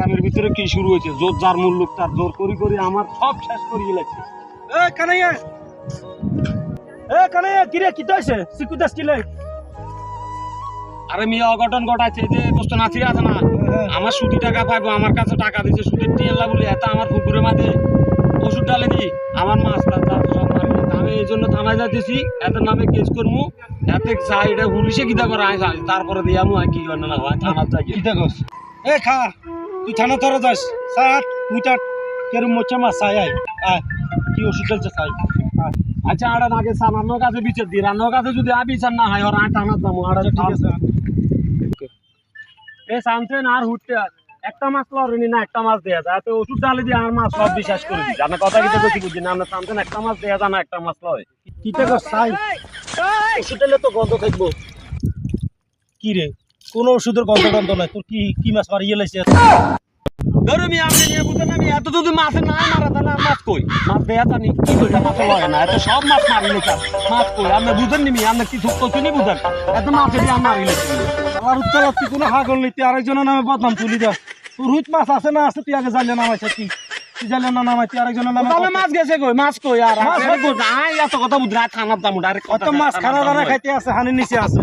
গ্রামের ভিতরে কি শুরু হয়েছে? জোর যার মূল্য তার জোর করি করি আমার সব শেষ করিয়ে লাগছে। এ কানাইয়া! এ কানাইয়া কিরে কি কিলে আরে মিয়া অঘটন ঘটাচ্ছে যে বস্তু আছে না আমার সুদি টাকা পাইবো আমার কাছে টাকা দিছে সুদের টিয়াল্লা বলে এত আমার পুকুরের মাঝে ওষুধ ডালে দি আমার মাছ টাছ সব মারি আমি এই জন্য থানায় যাইতেছি এদের নামে কেস করব এতে চাই এটা পুলিশে কিতা করে আয় তারপরে দিয়ে আমি কি করে না হয় থানার যাই। কিতা কস? এ খা! তুই থানা ধরে যাস। সাত দুইটা কেরম মোচা মাছ চাই আয় আয় কি ওষুধ চলছে চাই আয়। আচ্ছা আড়া নাগে সামান্য কাছে বিচার দি রান্নার কাছে যদি আ বিচার না হয় ওর আয় টানার যাব আড়া আচ্ছা ঠিক আছে। এ সামছেন আর হুটতে। একটা মাছ লড়েনি না একটা মাছ দেয়া যায়। তো ওষুধ ডালে দিয়ে আর মাছ সব বিশ্বাস করে দিচ্ছে আপনার কথা কিন্তু বেশি বুঝি না আপনার সামছেন একটা মাছ দেয়া যায় না একটা মাছ লয়। কিতা কস চাই ওষুধ ডালে তো গন্ধ থাকব। কি রে? কোন ওষুধের গন্ধ গন্ধ নাই। তোর কি কি মাছ মারিয়ে লাইছে ধরো আমি আপনি নিয়ে বুঝেন আমি এত যদি মাছের না মারা তাহলে মাছ কই? মাছ দেয়া জানি কি দুইটা মাছ লয় না এত সব মাছ মারি লেখা। মাছ কই আপনি বুঝেন নি আপনি কি ঠিক করছেন বুঝেন। এত মাছ দিয়ে আর মারি লেখা। আমার উত্তর তুই কোনো হাগল নেই তুই আরেকজনের নামে বদনাম তুলি মাছ আছে না আছে তুই আগে জানলে নামাইছে তুই। তুই জানলে না নামাই তুই আরেকজনের নামে তাহলে মাছ গেছে কই? মাছ কই? আর মাছ মাছ কই আয় এত কথা বুঝ খানার দাম ডাইরেক্ট কত মাছ খানা দানা খাইতে আছে হানি নিচে আছে।